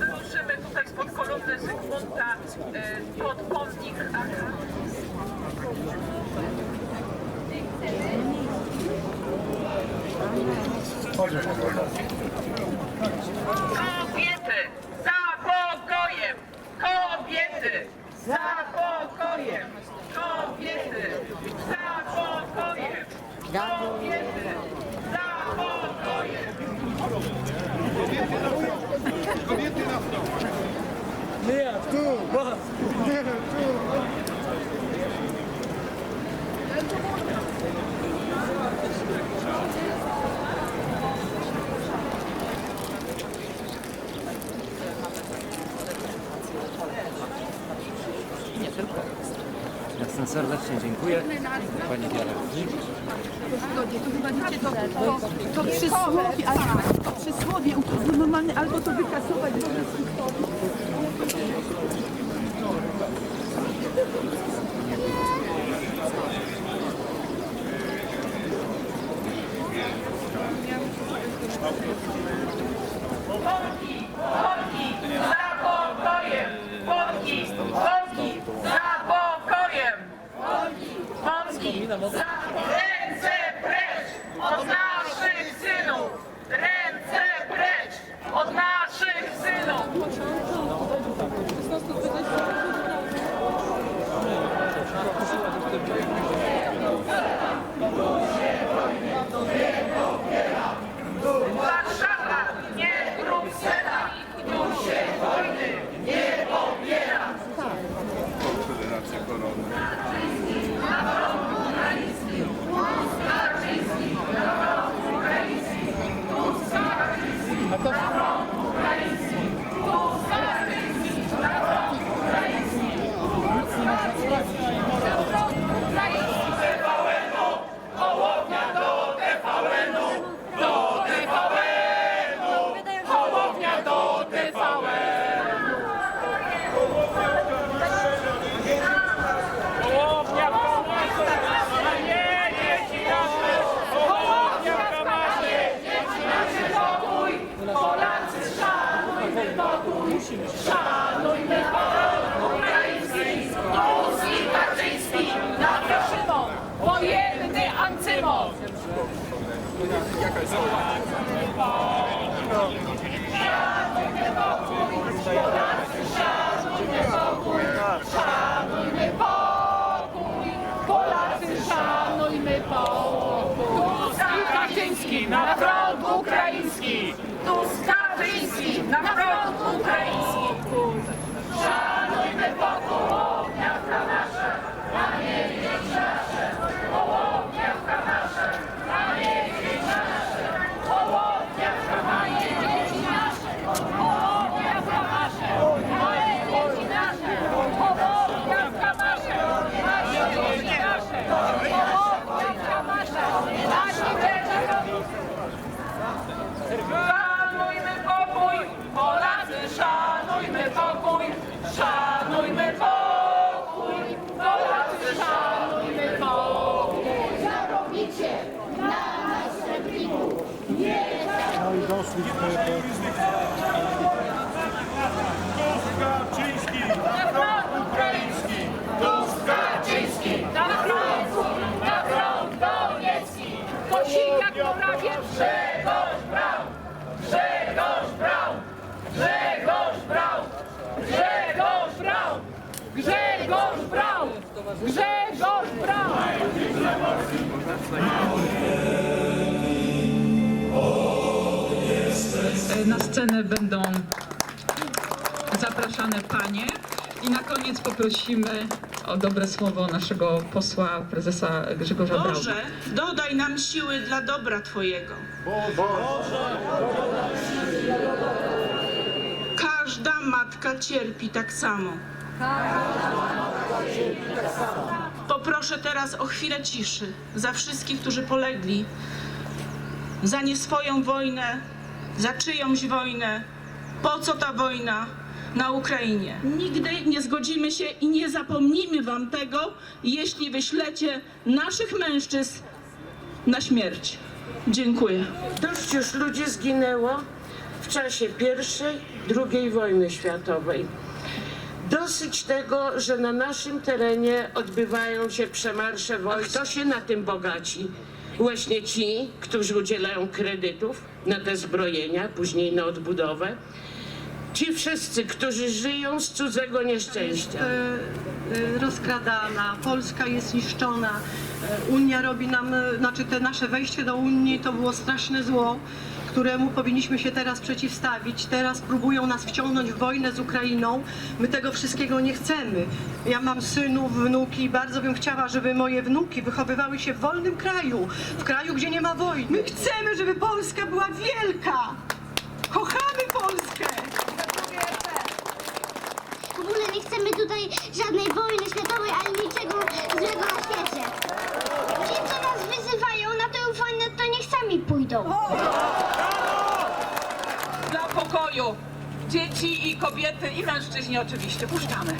Wyruszymy tutaj spod kolumny Zygmunta y, pod pomnik. Kobiety za pokojem! Kobiety za pokojem! Kobiety za pokojem! Kobiety two, two, two. Jasne, serdecznie dziękuję. Pani Wiele. To, to przysłowie, ale to przysłowie to normalnie albo to wykasować. Polki, Polki za pokojem! Polki, Polki za pokojem! Polki za ręce precz od naszych synów! Ręce precz od naszych synów! Warszawa, nie Bruksela! Tu się wojny nie pobiera! Konfederacja Korony. Hołownia do TVN! Hołownia w Kamasze, a nie dzieci nasze! Hołownia w Kamasze! Dzieci nasze pokój! Polacy szanujmy pokój! Szanujmy pokój ukraiński! Tusk i Kaczyński! Na Szymon! Wojenny Ancymon! Szanujmy pokój! Polacy szanujmy pokój! Tusk i Kaczyński na front ukraiński! Tusk Kaczyński na front ukraiński! Szanujmy pokój! Hołownia w Kamasze, a nie dzieci nasze! Hołownia w Kamasze, a nie dzieci nasze! Hołownia w Kamasze, dzieci nasze! Hołownia w Kamasze, a nie dzieci nasze! Hołownia w Kamasze, a nie dzieci nasze! Hołownia w Kamasze, nasi będzie Szanujmy pokój, Polacy, szanujmy pokój, szanujmy pokój, Polacy, szanujmy pokój. zarobicie na nas srebrniku. Nie Kaczyński na front ukraiński! Tusk Kaczyński, na front, na front Doniecki, Kosiniak-Morawiecki, Grzegorz Braun, Grzegorz Braun, Grzegorz Braun, Grzegorz Braun, Grzegorz Braun, Grzegorz Braun. Na scenę będą zapraszane panie i na koniec poprosimy o dobre słowo naszego posła, prezesa Grzegorza Brauna. Boże, dodaj nam siły dla dobra Twojego. Każda matka cierpi tak samo. Poproszę teraz o chwilę ciszy za wszystkich, którzy polegli za nie swoją wojnę, za czyjąś wojnę, po co ta wojna, na Ukrainie. Nigdy nie zgodzimy się i nie zapomnimy wam tego, jeśli wyślecie naszych mężczyzn na śmierć. Dziękuję. Dość już ludzi zginęło w czasie pierwszej, drugiej wojny światowej. Dosyć tego, że na naszym terenie odbywają się przemarsze wojsk. Kto się na tym bogaci? Właśnie ci, którzy udzielają kredytów na te zbrojenia, później na odbudowę. Ci wszyscy, którzy żyją z cudzego nieszczęścia. y, rozkradana, Polska jest niszczona, y, Unia robi nam, y, znaczy te nasze wejście do Unii to było straszne zło, któremu powinniśmy się teraz przeciwstawić. Teraz próbują nas wciągnąć w wojnę z Ukrainą. My tego wszystkiego nie chcemy. Ja mam synów, wnuki i bardzo bym chciała, żeby moje wnuki wychowywały się w wolnym kraju, w kraju, gdzie nie ma wojny. My chcemy, żeby Polska była wielka. Nie chcemy tutaj żadnej wojny światowej, ani niczego złego na świecie. Ci, co nas wyzywają na tę wojnę, to niech sami pójdą. Dla pokoju. Dzieci i kobiety i mężczyźni oczywiście. Puszczamy.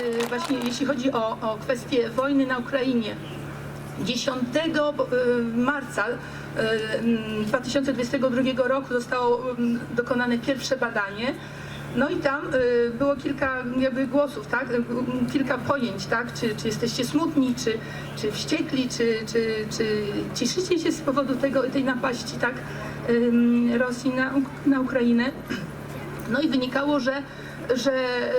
Y, właśnie jeśli chodzi o, o kwestię wojny na Ukrainie. 10 y, marca 2022 roku zostało mm, dokonane pierwsze badanie. No i tam y, było kilka jakby głosów, tak? Y, mm, Kilka pojęć, tak? Czy, czy jesteście smutni, czy, czy wściekli, czy, czy, czy cieszycie się z powodu tego, tej napaści, tak? Rosji na, na Ukrainę. No i wynikało, że, że,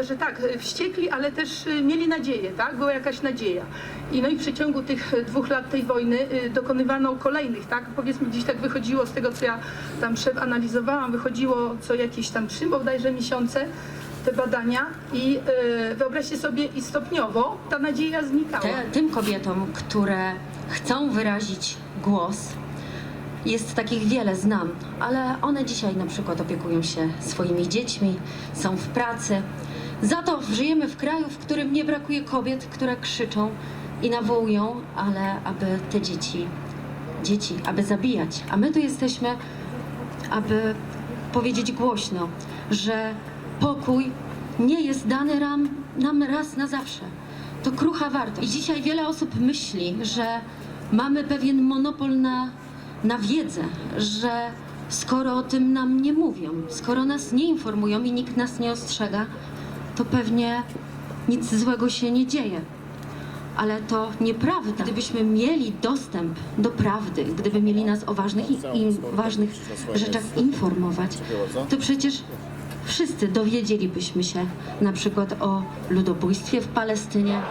że tak, wściekli, ale też y, mieli nadzieję, tak? Była jakaś nadzieja. I no i w przeciągu tych dwóch lat tej wojny y, dokonywano kolejnych, tak? Powiedzmy gdzieś tak wychodziło z tego, co ja tam przeanalizowałam, wychodziło co jakieś tam trzy bodajże miesiące te badania i y, wyobraźcie sobie i stopniowo ta nadzieja znikała. Te, tym kobietom, które chcą wyrazić głos, jest takich wiele, znam, ale one dzisiaj na przykład opiekują się swoimi dziećmi, są w pracy. Za to żyjemy w kraju, w którym nie brakuje kobiet, które krzyczą i nawołują, ale aby te dzieci, dzieci, aby zabijać. A my tu jesteśmy, aby powiedzieć głośno, że pokój nie jest dany nam, nam raz na zawsze. To krucha wartość. I dzisiaj wiele osób myśli, że mamy pewien monopol na, na wiedzę, że skoro o tym nam nie mówią, skoro nas nie informują i nikt nas nie ostrzega, to pewnie nic złego się nie dzieje. Ale to nieprawda. Gdybyśmy mieli dostęp do prawdy, gdyby mieli nas o ważnych, i, i ważnych rzeczach informować, to przecież wszyscy dowiedzielibyśmy się na przykład o ludobójstwie w Palestynie.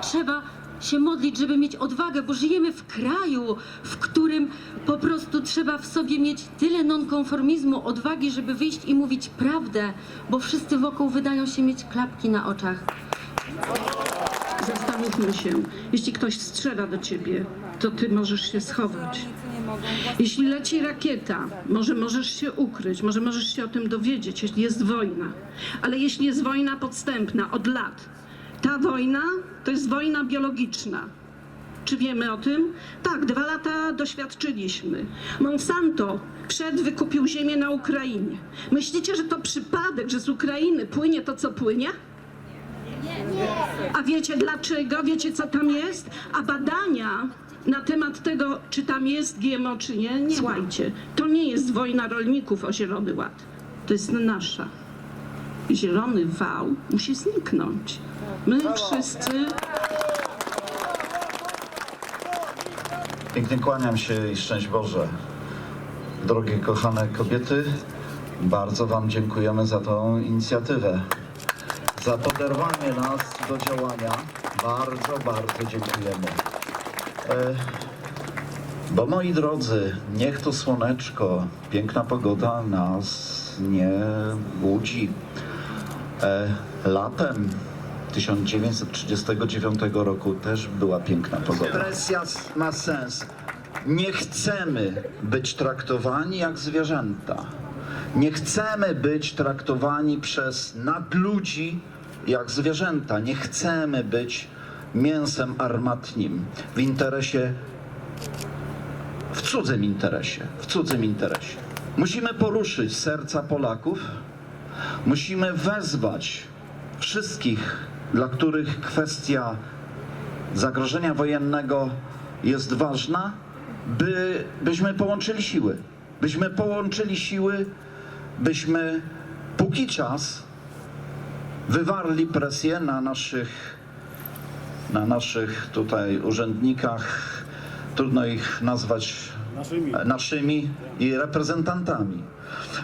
Trzeba się modlić, żeby mieć odwagę, bo żyjemy w kraju, w którym po prostu trzeba w sobie mieć tyle nonkonformizmu, odwagi, żeby wyjść i mówić prawdę, bo wszyscy wokół wydają się mieć klapki na oczach. Zastanówmy się, jeśli ktoś strzela do ciebie, to ty możesz się schować. Jeśli leci rakieta, może możesz się ukryć, może możesz się o tym dowiedzieć, jeśli jest wojna. Ale jeśli jest wojna podstępna od lat, ta wojna to jest wojna biologiczna. Czy wiemy o tym? Tak, dwa lata doświadczyliśmy. Monsanto przed wykupił ziemię na Ukrainie. Myślicie, że to przypadek, że z Ukrainy płynie to, co płynie? A wiecie dlaczego? Wiecie co tam jest? A badania na temat tego, czy tam jest GMO, czy nie, nie Słuchajcie, to nie jest wojna rolników o Zielony Ład. To jest nasza. Zielony wał musi zniknąć. My wszyscy Pięknie kłaniam się i szczęść Boże. Drogie kochane kobiety, bardzo Wam dziękujemy za tą inicjatywę, za poderwanie nas do działania. Bardzo, bardzo dziękujemy. E, bo moi drodzy, niech to słoneczko, piękna pogoda nas nie budzi. E, latem 1939 roku też była piękna pogoda. Presja ma sens. Nie chcemy być traktowani jak zwierzęta. Nie chcemy być traktowani przez nadludzi jak zwierzęta. Nie chcemy być mięsem armatnim w interesie, w cudzym interesie, w cudzym interesie. Musimy poruszyć serca Polaków, musimy wezwać wszystkich, dla których kwestia zagrożenia wojennego jest ważna, by, byśmy połączyli siły. Byśmy połączyli siły, byśmy póki czas wywarli presję na naszych, na naszych tutaj urzędnikach, trudno ich nazwać naszymi, naszymi i reprezentantami.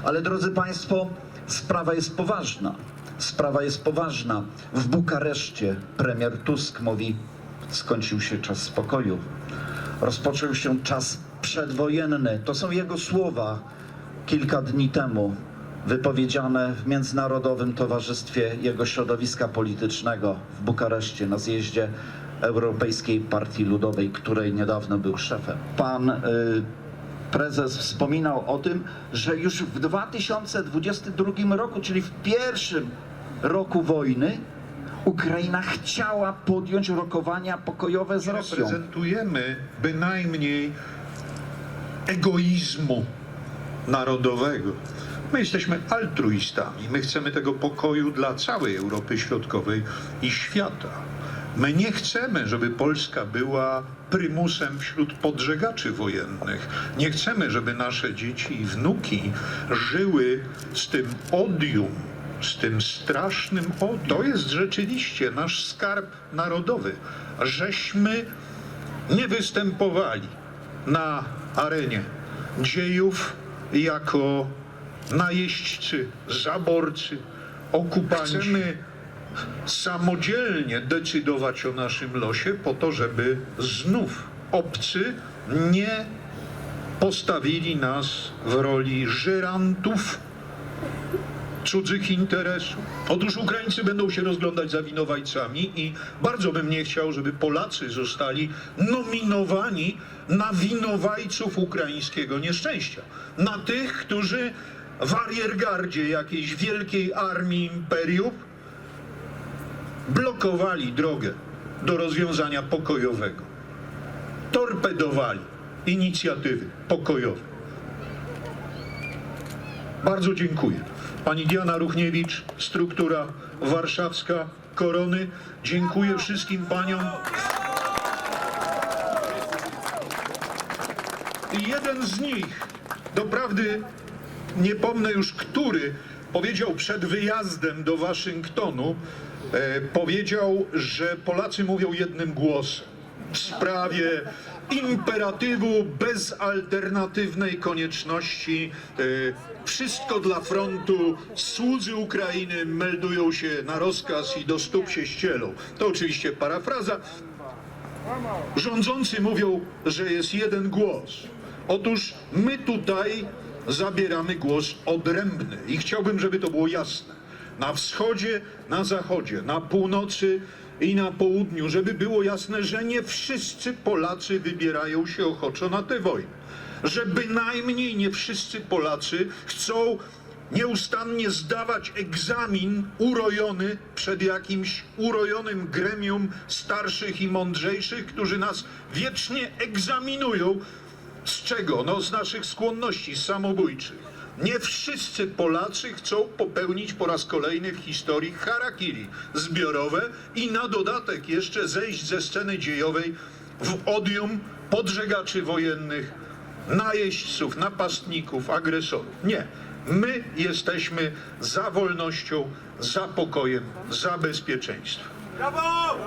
Ale drodzy Państwo, sprawa jest poważna. Sprawa jest poważna. W Bukareszcie premier Tusk mówi, skończył się czas spokoju. Rozpoczął się czas przedwojenny. To są jego słowa kilka dni temu wypowiedziane w Międzynarodowym Towarzystwie jego środowiska politycznego w Bukareszcie na zjeździe Europejskiej Partii Ludowej, której niedawno był szefem. Pan y, prezes wspominał o tym, że już w 2022 roku, czyli w pierwszym roku wojny, Ukraina chciała podjąć rokowania pokojowe z Rosją. reprezentujemy bynajmniej egoizmu narodowego. My jesteśmy altruistami. My chcemy tego pokoju dla całej Europy Środkowej i świata. My nie chcemy, żeby Polska była prymusem wśród podżegaczy wojennych. Nie chcemy, żeby nasze dzieci i wnuki żyły z tym odium, z tym strasznym odium. To jest rzeczywiście nasz skarb narodowy, żeśmy nie występowali na arenie dziejów jako najeźdźcy, zaborcy, okupanci. Chcemy samodzielnie decydować o naszym losie po to, żeby znów obcy nie postawili nas w roli żyrantów cudzych interesów. Otóż Ukraińcy będą się rozglądać za winowajcami i bardzo bym nie chciał, żeby Polacy zostali nominowani na winowajców ukraińskiego nieszczęścia. Na tych, którzy w ariergardzie jakiejś wielkiej armii imperium blokowali drogę do rozwiązania pokojowego. Torpedowali inicjatywy pokojowe. Bardzo dziękuję. Pani Diana Ruchniewicz, struktura warszawska Korony. Dziękuję wszystkim paniom. I jeden z nich, doprawdy nie pomnę już który, powiedział przed wyjazdem do Waszyngtonu, e, powiedział, że Polacy mówią jednym głosem w sprawie imperatywu bezalternatywnej konieczności. E, wszystko dla frontu, słudzy Ukrainy meldują się na rozkaz i do stóp się ścielą. To oczywiście parafraza. Rządzący mówią, że jest jeden głos. Otóż my tutaj zabieramy głos odrębny i chciałbym, żeby to było jasne. Na wschodzie, na zachodzie, na północy i na południu, żeby było jasne, że nie wszyscy Polacy wybierają się ochoczo na tę wojnę. Że bynajmniej nie wszyscy Polacy chcą nieustannie zdawać egzamin urojony przed jakimś urojonym gremium starszych i mądrzejszych, którzy nas wiecznie egzaminują. Z czego? No z naszych skłonności samobójczych. Nie wszyscy Polacy chcą popełnić po raz kolejny w historii harakiri zbiorowe i na dodatek jeszcze zejść ze sceny dziejowej w odium podżegaczy wojennych, najeźdźców, napastników, agresorów. Nie. My jesteśmy za wolnością, za pokojem, za bezpieczeństwem. Brawo!